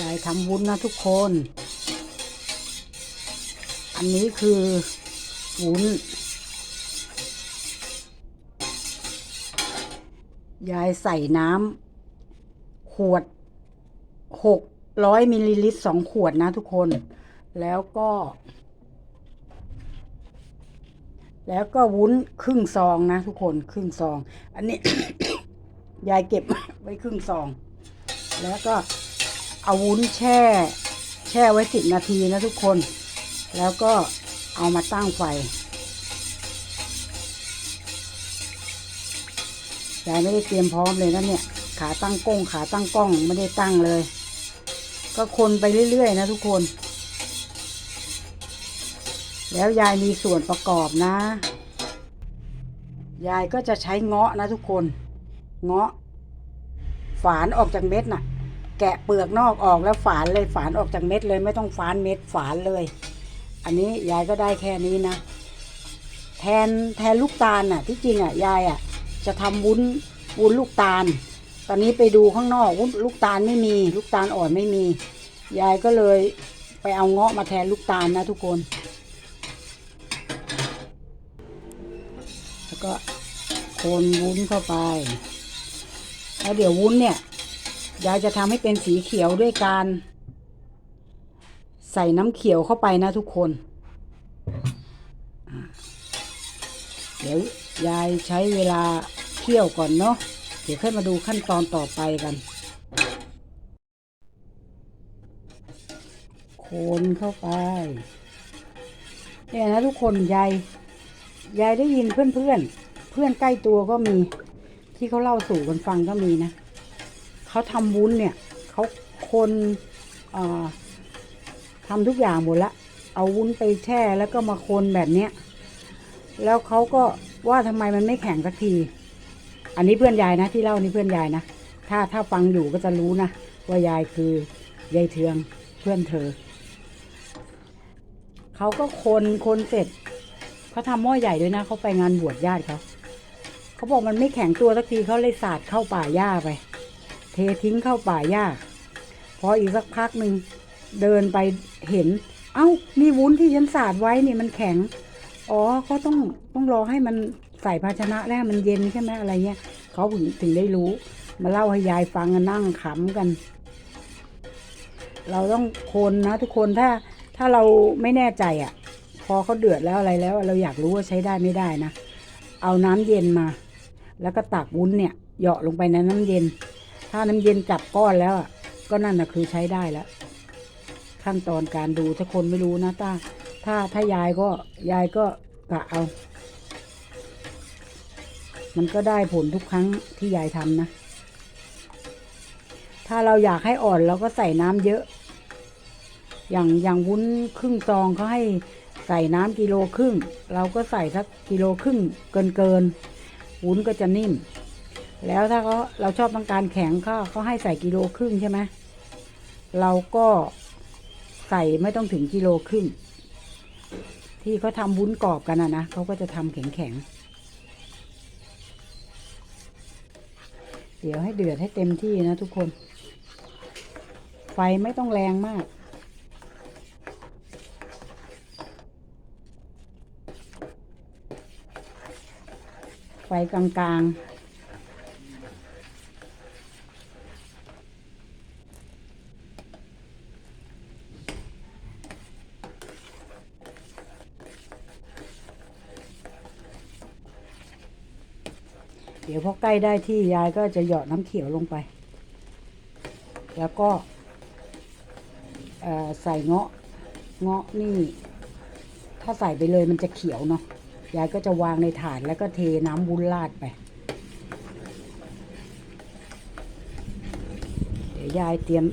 ยายทำวุ้นนะทุกคน อันนี้คือวุ้น ยายใส่น้ำขวดหกร้อยมิลลิลิตรสองขวดนะทุกคน แล้วก็ แล้วก็วุ้นครึ่งซองนะทุกคนครึ่งซอง อันนี้ ยายเก็บไว้ครึ่งซอง แล้วก็ เอาวุ้นแช่ แช่ไว้สิบนาทีนะทุกคน แล้วก็เอามาตั้งไฟยายไม่ได้เตรียมพร้อมเลยนะเนี่ย ขาตั้งกล้องขาตั้งกล้องไม่ได้ตั้งเลย ก็คนไปเรื่อยๆนะทุกคน แล้วยายมีส่วนประกอบนะ ยายก็จะใช้เงาะนะทุกคน เงาะ ฝานออกจากเม็ดน่ะ แกะเปลือกนอกออกแล้วฝานเลยฝานออกจากเม็ดเลยไม่ต้องฝานเม็ดฝานเลย อันนี้ยายก็ได้แค่นี้นะ แทนแทนลูกตาลน่ะ ที่จริงอะยายอะ จะทำวุ้นวุ้นลูกตาล ตอนนี้ไปดูข้างนอกวุ้นลูกตาลไม่มี ลูกตาลอ่อนไม่มี ยายก็เลยไปเอาเงาะมาแทนลูกตาลนะทุกคน แล้วก็คนวุ้นเข้าไป แล้วเดี๋ยววุ้นเนี่ย ยายจะทำให้เป็นสีเขียวด้วยการ ใส่น้ำเขียวเข้าไปนะทุกคน เดี๋ยวยายใช้เวลาเคี่ยวก่อนเนาะเดี๋ยวค่อยมาดูขั้นตอนต่อไปกัน คนเข้าไป เนี่ยนะทุกคนยายยายได้ยินเพื่อนเพื่อนเพื่อนใกล้ตัวก็มี ที่เขาเล่าสู่กันฟังก็มีนะ เขาทำวุ้นเนี่ยเขาคนทำทุกอย่างหมดละ เอาวุ้นไปแช่แล้วก็มาคนแบบเนี้ย แล้วเขาก็ว่าทำไมมันไม่แข็งสักที อันนี้เพื่อนยายนะที่เล่านี่เพื่อนยายนะ ถ้าถ้าฟังอยู่ก็จะรู้นะว่ายายคือยายเทืองเพื่อนเธอ เขาก็คนคนเสร็จเขาทำหม้อใหญ่ด้วยนะเขาไปงานบวชญาติเขาเขาบอกมันไม่แข็งตัวสักทีเขาเลยสาดเข้าป่าหญ้าไป เททิ้งเข้าป่าหญ้าพออีกสักพักหนึ่งเดินไปเห็น เอ้ามีวุ้นที่ฉันสาดไว้นี่มันแข็ง อ๋อเขาต้องต้องรอให้มันใส่ภาชนะแล้วมันเย็นใช่ไหมอะไรเงี้ยเขาถึงถึงได้รู้ มาเล่าให้ยายฟังกันนั่งขำกัน เราต้องคนนะ ทุกคนถ้าถ้าเราไม่แน่ใจอะ พอเขาเดือดแล้วอะไรแล้ว เราอยากรู้ว่าใช้ได้ไม่ได้นะ เอาน้ำเย็นมา แล้วก็ตักวุ้นเนี่ยเหยาะลงไปในน้ำเย็น ถ้าน้ำเย็นจับก้อนแล้วก็นั่นนะคือใช้ได้แล้ว ขั้นตอนการดูถ้าคนไม่รู้นะถ้าถ้าถ้ายายก็ยายก็กะเอา มันก็ได้ผลทุกครั้งที่ยายทำนะ ถ้าเราอยากให้อ่อนเราก็ใส่น้ำเยอะ อย่างอย่างวุ้นครึ่งซองเขาให้ใส่น้ำกิโลครึ่ง เราก็ใส่สักกิโลครึ่งเกินเกินวุ้นก็จะนิ่ม แล้วถ้าเขาเราชอบต้องการแข็งเขาเขาให้ใส่กิโลครึ่งใช่ไหมเราก็ใส่ไม่ต้องถึงกิโลครึ่งที่เขาทำวุ้นกรอบกันนะนะเขาก็จะทำแข็งๆเดี๋ยวให้เดือดให้เต็มที่นะทุกคน ไฟไม่ต้องแรงมาก ไฟกลางๆ เดี๋ยวพอใกล้ได้ที่ยายก็จะหยาะน้ำเขียวลงไป แล้วก็ใส่เงาะ เงาะนี่ ถ้าใส่ไปเลยมันจะเขียวเนาะ ยายก็จะวางในถาดแล้วก็เทน้ำวุ้นราดไป เดี๋ยวยายเตรียม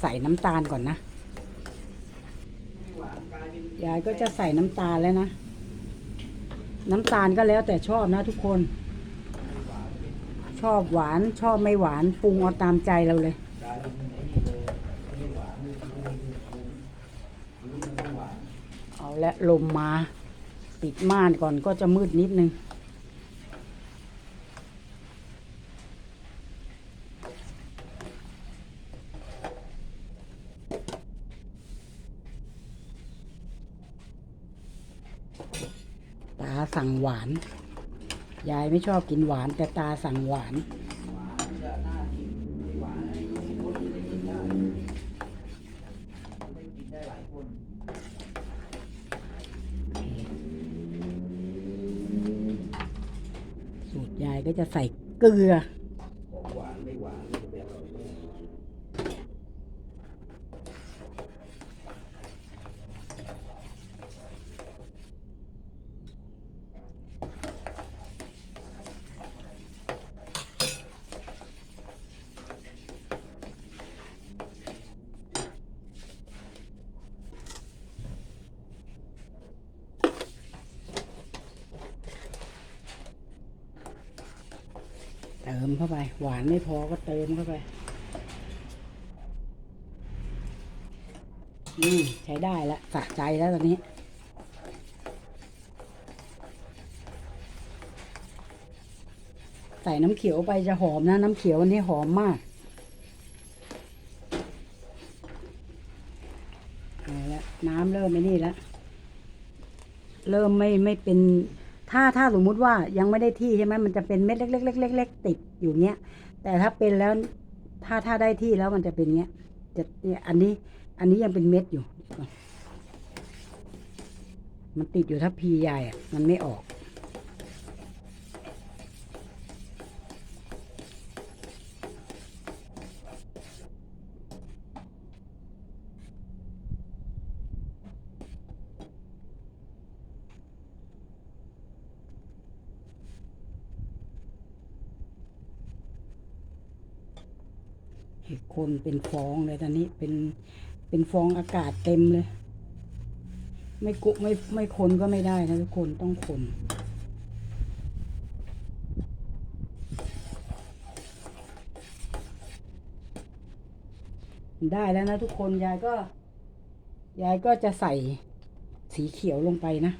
ใส่น้ำตาลก่อนนะ ยายก็จะใส่น้ำตาลแล้วนะ น้ำตาลก็แล้วแต่ชอบนะทุกคน ชอบหวานชอบไม่หวานปรุงเอาตามใจเราเลย เอาและลมมาปิดม่านก่อนก็จะมืดนิดนึง ตาสั่งหวาน ยายไม่ชอบกินหวานแต่ตาสั่งหวาน สูตรยายก็จะใส่เกลือ เติมเข้าไป หวานไม่พอก็เติมเข้าไป อืมใช้ได้แล้วสะใจแล้วตอนนี้ ใส่น้ำเขียวไปจะหอมนะ น้ำเขียวอันนี้หอมมากเอาละน้ำเริ่มไม่นี่แล้ว เริ่มไม่ไม่เป็น ถ้าถ้าสมมุติว่ายังไม่ได้ที่ใช่ไหมมันจะเป็นเม็ดเล็กๆเล็กๆติดอยู่เนี้ย แต่ถ้าเป็นแล้วถ้าถ้าได้ที่แล้วมันจะเป็นเงี้ยจะเนี่ยอันนี้ อันนี้ยังเป็นเม็ดอยู่ มันติดอยู่ถ้าพีใหญ่อะมันไม่ออก คนเป็นฟองเลยตอนนี้เป็นเป็นฟองอากาศเต็มเลย ไม่กุไม่ไม่คนก็ไม่ได้นะทุกคนต้องคนได้แล้วนะทุกคนยายก็ยายก็จะใส่สีเขียวลงไปนะ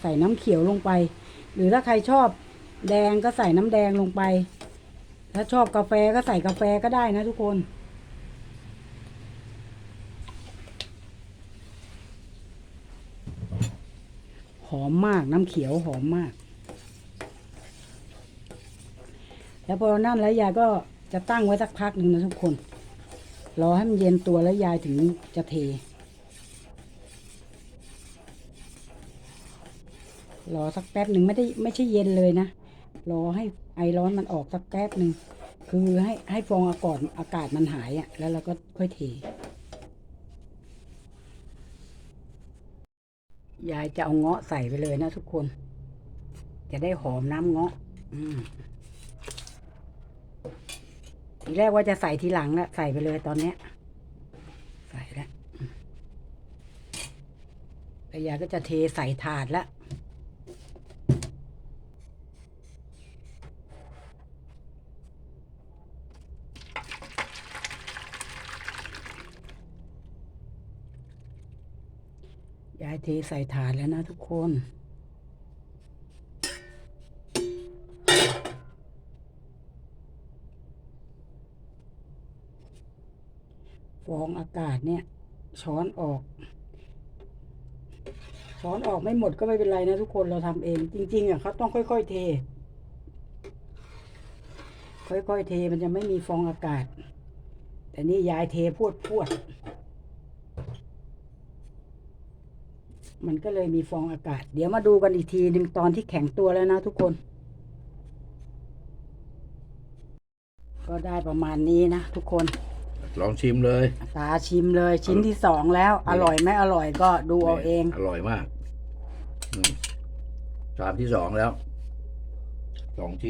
ใส่น้ำเขียวลงไป หรือถ้าใครชอบแดงก็ใส่น้ำแดงลงไป ถ้าชอบกาแฟก็ใส่กาแฟก็ได้นะทุกคน หอมมากน้ำเขียวหอมมาก แล้วพอนั่นแล้วยายก็จะตั้งไว้สักพักหนึ่งนะทุกคน รอให้มันเย็นตัวแล้วยายถึงจะเท รอสักแป๊บหนึ่งไม่ได้ไม่ใช่เย็นเลยนะ รอให้ ไอร้อนมันออกสักแป๊บหนึ่งคือให้ให้ฟองอากาศอากาศมันหายอะ่ะ แล้วเราก็ค่อยเท ยายจะเอาเงาะใส่ไปเลยนะทุกคน จะได้หอมน้ำเงาะ อืมทีแรกว่าจะใส่ทีหลังละใส่ไปเลยตอนเนี้ย ใส่แล้วแล้วยายก็จะเทใส่ถาดละ ยายเทใส่ถาดแล้วนะทุกคน ฟองอากาศเนี่ย ช้อนออก ช้อนออกไม่หมดก็ไม่เป็นไรนะทุกคนเราทำเอง จริง ๆอะเขาต้องค่อย ๆ เท ค่อย ๆ เทมันจะไม่มีฟองอากาศ แต่นี่ยายเทพวดพวดๆ มันก็เลยมีฟองอากาศ เดี๋ยวมาดูกันอีกทีหนึ่งตอนที่แข็งตัวแล้วนะทุกคน ก็ได้ประมาณนี้นะทุกคน ลองชิมเลย ตาชิมเลยชิ้นที่สองแล้ว อร่อยไม่อร่อยก็ดูเอาเอง อร่อยมากอืมชามที่สองแล้วสองชิ้น